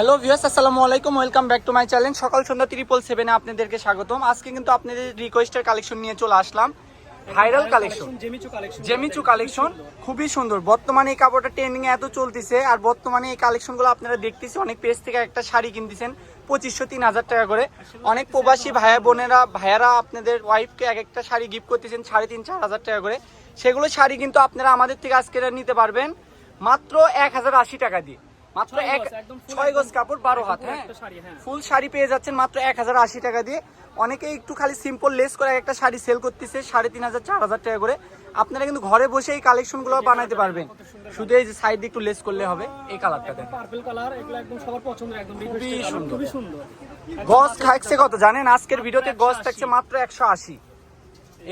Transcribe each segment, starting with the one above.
Hello viewers আসসালামু আলাইকুম welcome back to my channel সকাল সন্ধ্যা ত্রিপল সেভেনে আপনাদেরকে স্বাগতম। আজকে কিন্তু আপনাদের রিকোয়েস্টের কালেকশন নিয়ে চলে আসলাম। ভাইরাল কালেকশন জেমিচু কালেকশন খুবই সুন্দর। বর্তমানে এই কাপড়টা ট্রেন্ডিং এত চলতেছে, আর বর্তমানে এই কালেকশনগুলো আপনারা দেখতেছি, অনেক পেজ থেকে একটা শাড়ি কিনতেছেন, পঁচিশশো, তিন হাজার টাকা করে। অনেক প্রবাসী ভাইয়া, বোনেরা, ভাইয়ারা আপনাদের ওয়াইফকে এক একটা শাড়ি গিফট করতেছেন, সাড়ে তিন, চার হাজার টাকা করে। সেগুলো শাড়ি কিন্তু আপনারা আমাদের থেকে আজকে নিতে পারবেন, মাত্র এক হাজার আশি টাকা দিয়ে। মাত্র এক ছয় গজ কাপড় বারো হাত হ্যাঁ? শাড়ি, হ্যাঁ। ফুল শাড়ি পেয়ে যাচ্ছেন মাত্র এক হাজার আশি টাকা দিয়ে। অনেকে একটু খালি সিম্পল লেস করে একটা শাড়ি সেল করতেছে সাড়ে তিন হাজার চার হাজার টাকা করে। আপনারা কিন্তু ঘরে বসে এই কালেকশনগুলো বানাইতে পারবেন। শুধু এই যে সাইড একটু লেস করলে হবে এই কালারটা দেখেন। পার্পল কালার এগুলো একদম সবার পছন্দের একদম খুবই সুন্দর। খুবই সুন্দর। থাকছে কত জানেন? আজকের ভিডিওতে গজ থাকছে মাত্র একশো আশি।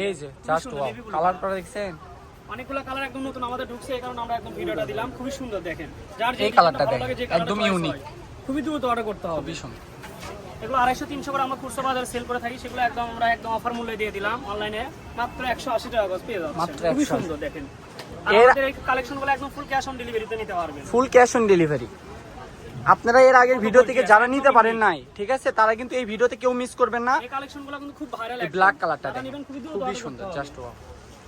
এই যে জাস্ট কালারটা দেখছেন? অনেকগুলো কালার একদম নতুন আমাদের ঢুকছে এই কারণে আমরা একদম ভিডিওটা দিলাম। খুবই সুন্দর দেখেন। যার এই কালারটা দেখেন, লাগে, যে কালারটা একদম choice খুবই দ্রুত অর্ডার করতে হবে। খুবই এগুলো আড়াইশো তিনশো করে আমরা খুচরা বাজারে সেল করে থাকি সেগুলো একদম আমরা একদম অফার মূল্যে দিয়ে দিলাম অনলাইনে মাত্র একশো আশি টাকা গজ পেয়ে যাচ্ছে খুবই সুন্দর দেখেন। আমাদের এই কালেকশনগুলো একদম ফুল ক্যাশ অন ডেলিভারিতে নিতে পারবেন। ফুল ক্যাশ অন ডেলিভারি আপনারা এর আগের ভিডিও থেকে যারা নিতে পারেন নাই ঠিক আছে তারা কিন্তু এই ভিডিওতে কেউ মিস করবেন না। এই কালেকশনগুলো কিন্তু খুব ভাইরাল ব্ল্যাক কালারটা খুবই সুন্দর জাস্ট ওয়াও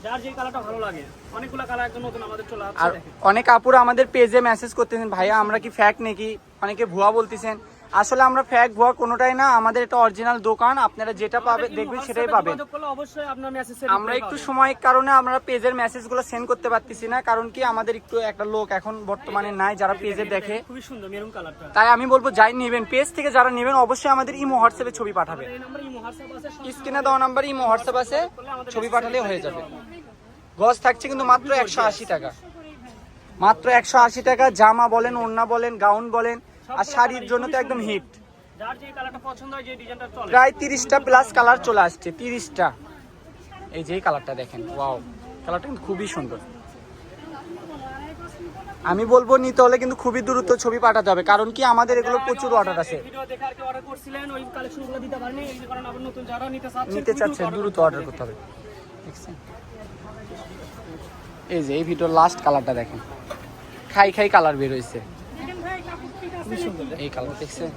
যার যে কালারটা ভালো লাগে। অনেকগুলো কালার একদম নতুন আমাদের চলে আসছে আর অনেক আপুরা আমাদের পেজে মেসেজ করতেছেন ভাইয়া আমরা কি ফ্যাক নাকি? অনেকে ভুয়া বলতেছেন। আসলে আমরা ফ্যাক ভুয়া কোনোটাই না আমাদের এটা অরিজিনাল দোকান আপনারা যেটা পাবেন দেখবেন সেটাই পাবেন। অবশ্যই আপনার মেসেজ আমরা একটু সময়ের কারণে আমরা পেজের মেসেজগুলো সেন্ড করতে পারতেছি না কারণ কি আমাদের একটু একটা লোক এখন বর্তমানে নাই যারা পেজে দেখে। খুবই সুন্দর মেরুন কালারটা তাই আমি বলব যাই নেবেন পেজ থেকে যারা নেবেন অবশ্যই আমাদের ইমো হোয়াটসঅ্যাপে ছবি পাঠাবেন। স্ক্রিনে দেওয়া নাম্বার ইমো হোয়াটসঅ্যাপ আছে ছবি পাঠালে হয়ে যাবে। গজ থাকছে কিন্তু মাত্র একশো আশি টাকা। মাত্র একশো আশি টাকা জামা বলেন ওড়না বলেন গাউন বলেন আর শাড়ির জন্য তো একদম হিট প্রায় তিরিশটা প্লাস কালার চলে আসছে তিরিশটা। এই যে কালারটা দেখেন ওয়াও কালারটা কিন্তু খুবই সুন্দর। আমি বলব নিতে হলে কিন্তু খুবই দ্রুত ছবি পাঠাতে হবে কারণ কি আমাদের এগুলো প্রচুর অর্ডার আছে। নিতে চাচ্ছেন চাচ্ছে দ্রুত অর্ডার করতে হবে। দেখছেন? এই যে এই ভিডিওর লাস্ট কালারটা দেখেন। খাই খাই কালার বের হয়েছে এই কালার দেখছেন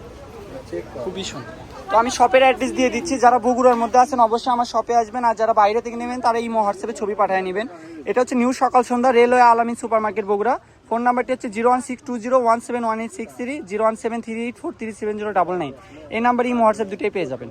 খুবই সুন্দর। তো আমি শপের অ্যাড্রেস দিয়ে দিচ্ছি। যারা বগুড়ার মধ্যে আছেন অবশ্যই আমার শপে আসবেন। আর যারা বাইরে থেকে নেবেন তারা এই হোয়াটসঅ্যাপে ছবি পাঠিয়ে নেবেন। এটা হচ্ছে নিউ সকাল সন্ধ্যা railway Alamin super market Bogura. Phone নাম্বারটি হচ্ছে zero one six two zero one seven one eight six three zero one seven three eight four three seven zero double nine. এই নাম্বার এই হোয়াটসঅ্যাপ দুটোই পেয়ে যাবেন।